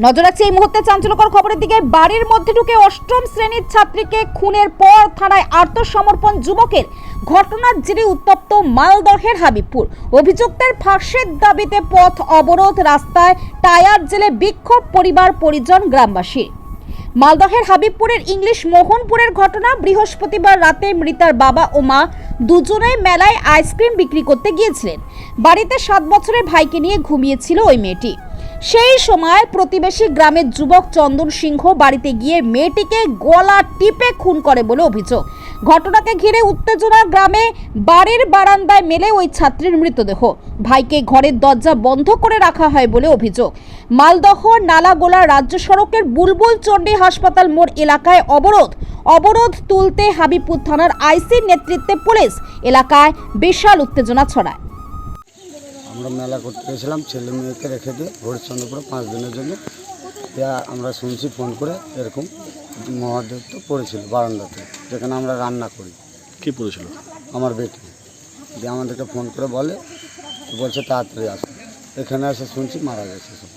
নজর রাখছে এই মুহূর্তে চাঞ্চল্যকর খবরের দিকে। বাড়ির মধ্যে ঢুকে অষ্টম শ্রেণির ছাত্রীকে খুনের পর থানায় আত্মসমর্পণ যুবকের ঘটনার জেরে উত্তপ্ত মালদহের হাবিবপুর। অভিযুক্তের ফাঁসের দাবিতে পথ অবরোধ, রাস্তায় টায়ার জেলে বিক্ষোভ পরিবার, পরিজন, গ্রামবাসী। মালদহের হাবিবপুরের ইংলিশ মোহনপুরের ঘটনা, বৃহস্পতিবার রাতে মৃতার বাবা ও মা দুজনেই মেলায় আইসক্রিম বিক্রি করতে গিয়েছিলেন। বাড়িতে সাত বছরের ভাইকে নিয়ে ঘুমিয়েছিল ওই মেয়েটি। সেই সময় প্রতিবেশী গ্রামের যুবক চন্দন সিংহ বাড়িতে গিয়ে মেয়েটিকে গলা টিপে খুন করে বলে অভিযোগ। ঘটনাকে ঘিরে উত্তেজনা গ্রামে বাড়ির বারান্দায় মেলে ওই ছাত্রীর মৃতদেহ। ভাইকে ঘরের দরজা বন্ধ করে রাখা হয় বলে অভিযোগ। মালদহ নালাগোলা রাজ্য সড়কের বুলবুল চণ্ডী হাসপাতাল মোড় এলাকায় অবরোধ। অবরোধ তুলতে হাবিবপুর থানার আইসির নেতৃত্বে পুলিশ এলাকায় বিশাল উত্তেজনা ছড়ায়। আমরা মেলা করতে গেছিলাম ছেলে মেয়েকে রেখে দিয়ে হরিশ্চন্দ্রপুরে পাঁচ দিনের জন্য। দিয়া আমরা শুনছি ফোন করে এরকম মহাদেব তো পড়েছিল বারান্দাতে যেখানে আমরা রান্না করি। কে পড়েছিল? আমার বেটি। দিয়ে আমাদেরকে ফোন করে বলে বলছে তাড়াতাড়ি আসো। এখানে এসে শুনছি মারা গেছে সব।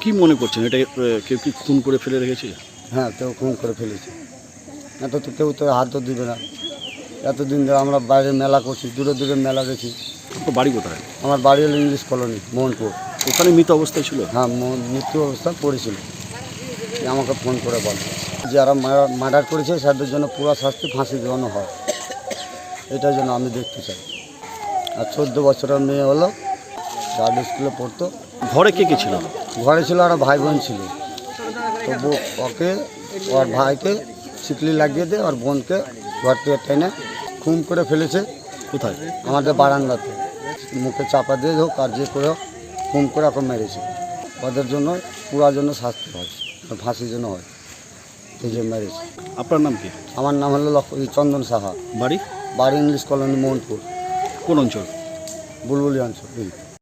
কী মনে করছেন? এটা কেউ কি খুন করে ফেলে রেখেছে? হ্যাঁ কেউ খুন করে ফেলেছে। এত তো কেউ তো হাত তো দিবে না। এতদিন ধরে আমরা বাইরে মেলা করছি দূরে দূরে মেলা গেছি বাড়ি কোথায়? আমার বাড়ি হলো ইংলিশ কলোনি মোহনপুর। ওখানে মৃত অবস্থায় ছিল? হ্যাঁ মৃত্যু অবস্থা পড়েছিল। আমাকে ফোন করে বলে যারা মার্ডার করেছে তাদের জন্য পুরো শাস্তি ফাঁসি দেওয়ানো হয়। এটার জন্য আমি দেখতে চাই। আর চোদ্দ বছরের মেয়ে হলো গার্ড স্কুলে পড়তো। ঘরে কে কে ছিল? ঘরে ছিল আর ভাই বোন ছিল। তো ওকে ওর ভাইকে শিকলি লাগিয়ে দিয়ে ওর বোনকে ঘর থেকে টেনে খুন করে ফেলেছে। কোথায়? আমাদের বারান্দাতে। মুখে চাপা দিয়ে হোক আর যে করে হোক খুন করে এখন মেরেছে। ওদের জন্য পুরার জন্য শাস্তি হয় ফাঁসির জন্য হয়। সেই জন্য মেরেছে। আপনার নাম কি? আমার নাম হলো লক্ষ চন্দন সাহা। বাড়ি? বাড়ি ইংলিশ কলোনি মোহনপুর। কোন অঞ্চল? বুলবুলি অঞ্চল